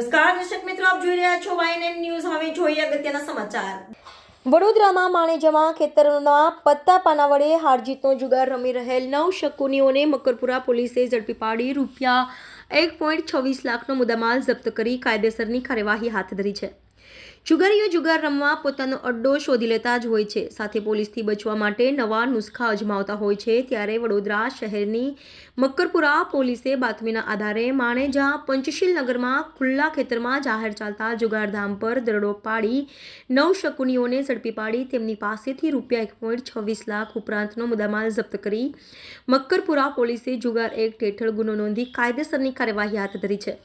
નમસ્કાર, દર્શક મિત્રો, આપ જોઈ રહ્યા છો વાયએનએન ન્યૂઝ હવે જોઈએ અગત્યના સમાચાર. વડોદરામાં માણેજમાં ખેતરના પત્તા પાના વડે હારજીતનો જુગાર રમી રહેલ નવ શકુનીઓને મકરપુરા પોલીસે ઝડપી પાડી રૂપિયા એક પોઈન્ટ છવ્વીસ લાખનો મુદ્દામાલ જપ્ત કરી કાયદેસરની કાર્યવાહી હાથ ધરી છે. જુગારીઓ જુગાર રમવા પોતાનો અડ્ડો શોધી લેતા જ હોય છે. સાથે પોલીસથી બચવા માટે નવા નુસ્ખા અજમાવતા હોય છે. ત્યારે વડોદરા શહેરની મક્કરપુરા પોલીસે બાતમીના આધારે માણેજા પંચશીલ નગરમાં ખુલ્લા ખેતરમાં જાહેર ચાલતા જુગારધામ પર દરોડો પાડી નવ શકુનીઓને ઝડપી પાડી તેમની પાસેથી રૂપિયા એક પોઈન્ટ છવ્વીસ લાખ ઉપરાંતનો મુદ્દામાલ જપ્ત કરી મક્કરપુરા પોલીસે જુગાર એક્ટ હેઠળ ગુનો નોંધી કાયદેસરની કાર્યવાહી હાથ ધરી છે.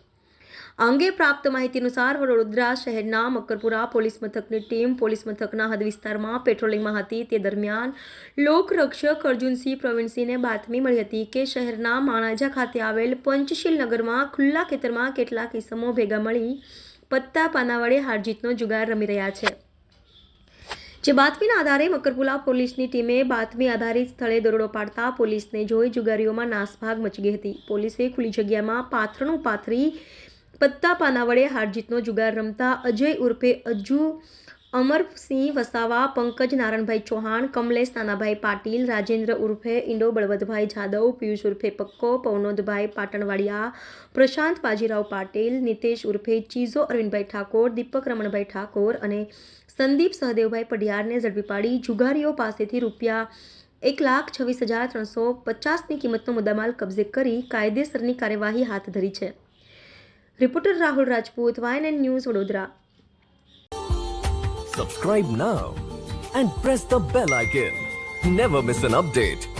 અંગે પ્રાપ્ત માહિતી અનુસાર વડોદરા શહેરના મકરપુરા પોલીસ મથકની ટીમ પોલીસ મથકના હદ વિસ્તારમાં પેટ્રોલિંગમાં હતી. તે દરમિયાન લોકરક્ષક અર્જુનસિંહ પ્રવીણસિંહને બાતમી મળી હતી કે શહેરના માણાજા ખાતે આવેલ પંચશીલ નગરમાં ખુલ્લા ખેતરમાં કેટલાક ઇસમો ભેગા મળી પત્તા પાના વડે હારજીતનો જુગાર રમી રહ્યા છે. જે બાતમીના આધારે મકરપુરા પોલીસની ટીમે બાતમી આધારિત સ્થળે દરોડો પાડતા પોલીસને જોઈ જુગારીઓમાં નાસભાગ મચી ગઈ હતી. પોલીસે ખુલ્લી જગ્યામાં પાથરણું પાથરી પત્તા પાના વડે હારજીતનો જુગાર રમતા અજય ઉર્ફે અજ્જુ અમરસિંહ વસાવા, પંકજ નારણભાઈ ચૌહાણ, કમલેશ નાનાભાઈ પાટીલ, રાજેન્દ્ર ઉર્ફે ઇન્ડો બળવંતભાઈ જાદવ, પિયુષ ઉર્ફે પક્કો, પવનોદભાઈ પાટણવાડિયા, પ્રશાંત બાજીરાવ પાટીલ, નિતેશ ઉર્ફે ચીઝો, અરવિંદભાઈ ઠાકોર, દીપક રમણભાઈ ઠાકોર અને સંદીપ સહદેવભાઈ પઢિયારને ઝડપી પાડી જુગારીઓ પાસેથી રૂપિયા એક લાખ છવ્વીસ હજાર ત્રણસો પચાસની કિંમતનો મુદ્દામાલ કબજે કરી કાયદેસરની કાર્યવાહી હાથ ધરી છે. Reporter Rahul Rajput YNN news Vadodara Subscribe now and press the bell icon. Never miss an update.